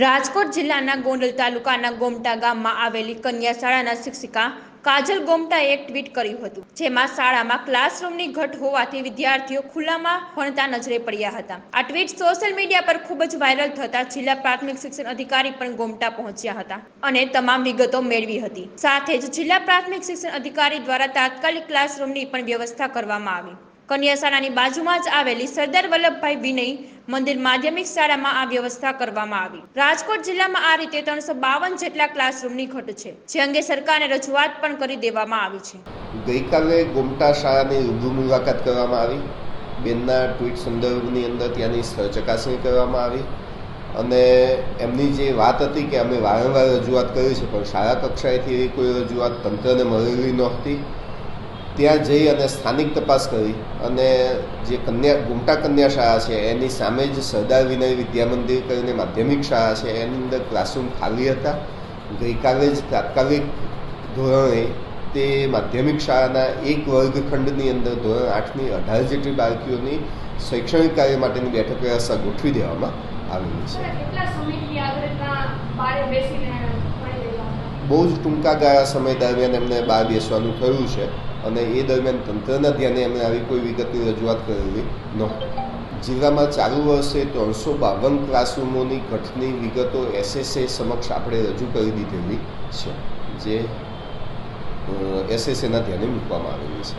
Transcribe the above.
રાજકોટ જિલ્લાના ગોંડલ તાલુકાના ગોમટા ગામમાં આવેલી કન્યા શાળાના શિક્ષિકા કાજલ ગોમટાએ એક ટ્વીટ કર્યું હતું, જેમાં શાળામાં ક્લાસરૂમની ઘટ હોવાથી વિદ્યાર્થીઓ ખુલ્લામાં ભણતા નજરે પડ્યા હતા. આ ટ્વીટ સોશિયલ મીડિયા પર ખૂબ જ વાયરલ થતા જિલ્લા પ્રાથમિક શિક્ષણ અધિકારી પણ ગોમટા પહોંચ્યા હતા અને તમામ વિગતો મેળવી હતી. સાથે જ જિલ્લા પ્રાથમિક શિક્ષણ અધિકારી દ્વારા તાત્કાલિક ક્લાસરૂમની પણ વ્યવસ્થા કરવામાં આવી. કન્યા શાળાની બાજુમાં જ આવેલી સરદાર વલ્લભભાઈ વિનય મંદિર માધ્યમિક શાળામાં આ વ્યવસ્થા કરવામાં આવી. રાજકોટ જિલ્લામાં આ રીતે ત્રણસો બાવન જેટલા ક્લાસરૂમની ઘટ છે, જે અંગે સરકારને રજૂઆત પણ કરી દેવામાં આવી છે. ગઈકાલે ગોમટા શાળાની રૂબરૂ મુલાકાત કરવામાં આવી. બેનના ટ્વીટ સંદર્ભની અંદર ત્યાંની ચકાસણી કરવામાં આવી. અને એમની જે વાત હતી કે અમે વારંવાર રજૂઆત કરી છે, પણ શાળા કક્ષાએથી એવી કોઈ રજૂઆત તંત્રને મળેલી નહોતી. ત્યાં જઈ અને સ્થાનિક તપાસ કરી અને જે કન્યા, ગુમટા કન્યા શાળા છે, એની સામે જ સરદાર વિનય વિદ્યા મંદિર કરીને માધ્યમિક શાળા છે, એની અંદર ક્લાસરૂમ ખાલી હતા. ગઈકાલે જ તાત્કાલિક ધોરણે તે માધ્યમિક શાળાના એક વર્ગખંડની અંદર ધોરણ આઠની અઢાર જેટલી બાળકીઓની શૈક્ષણિક કાર્ય માટેની બેઠક વ્યવસ્થા ગોઠવી દેવામાં આવેલી છે. બહુ જ ટૂંકા ગાળા સમય દરમિયાન એમને બહાર બેસવાનું થયું છે અને એ દરમિયાન તંત્રના ધ્યાને એમણે આવી કોઈ વિગતની રજૂઆત કરેલી નહોતી. જિલ્લામાં ચાલુ વર્ષે ત્રણસો બાવન ક્લાસરૂમોની ઘટની વિગતો એસએસએ સમક્ષ આપણે રજૂ કરી દીધેલી છે, જે એસએસએના ધ્યાને મૂકવામાં આવેલી છે.